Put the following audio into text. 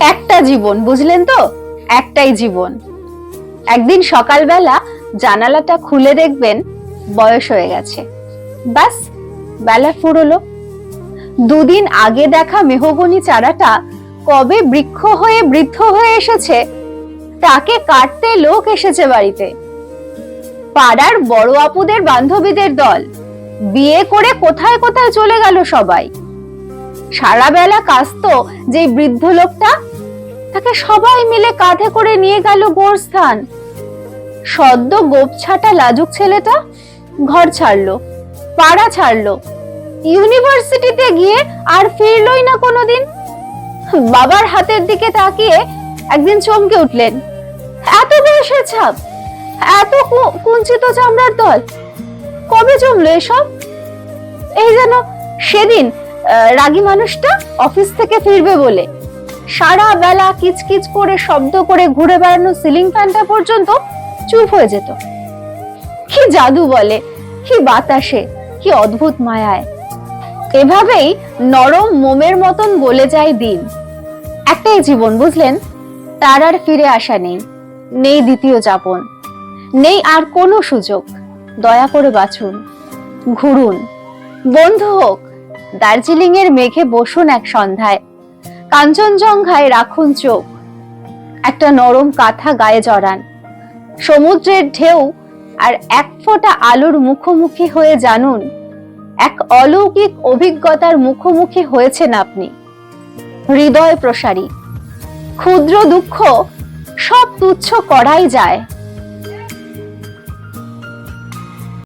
একটা জীবন, বুঝলেন তো? একটাই জীবন। একদিন সকালবেলা জানালাটা খুলে দেখবেন, বয়স হয়ে গেছে। ব্যাস, বেলা ফুরলো। দুদিন আগে দেখা মেহগনি চারাটা কবে বৃক্ষ হয়ে বৃদ্ধ হয়ে এসেছে, তাকে কাটতে লোক এসেছে বাড়িতে। পাড়ার বড় আপুদের বান্ধবীদের দল। বিয়ে করে কোথায় কোথায় চলে গেল সবাই। সারা বেলা কাস্ত যে বৃদ্ধ লোকটা, তাকে সবাই মিলে কাঁধে করে নিয়ে গেল গোরস্থান সদ্য গোপছাটা লাজুক ছেলেটা ঘর ছাড়লো, পাড়া ছাড়লো, ইউনিভার্সিটিতে গিয়ে আর ফিরলই না কোনোদিন। বাবার হাতের দিকে তাকিয়ে একদিন চমকে উঠলেন, এত বয়সের ছাপ, এত কুঞ্চিত চামড়ার দল কবে জমলো এসব? এই যেন সেদিন রাগী মানুষটা অফিস থেকে ফিরবে বলে। সারা বেলা কিচকিচ করে, শব্দ করে ঘুরে বেড়ানো সিলিং ফ্যানটা পর্যন্ত চুপ হয়ে যেত। কি জাদু বলে, কি বাতাসে, কি অদ্ভুত মায়ায়। এভাবেই নরম মোমের মতন গলে যায় দিন। একটাই জীবন, বুঝলেন? তার আর ফিরে আসা নেই। নেই দ্বিতীয় যাপন। নেই আর কোনো সুযোগ। দয়া করে বাছুন ঘুরুন। বন্ধু হোক দার্জিলিং এর মেঘে বসুন এক সন্ধ্যায়। কাঞ্চনজঙ্ঘায় রাখুন চোখ। একটা নরম কাঁথা গায়ে জড়ান। সমুদ্রের ঢেউ আর এক ফোঁটা আলোর মুখোমুখি হয়ে জানুন। এক অলৌকিক অভিজ্ঞতার মুখোমুখি হয়েছেন আপনি। হৃদয় প্রসারী। ক্ষুদ্র দুঃখ সব তুচ্ছ করাই যায়।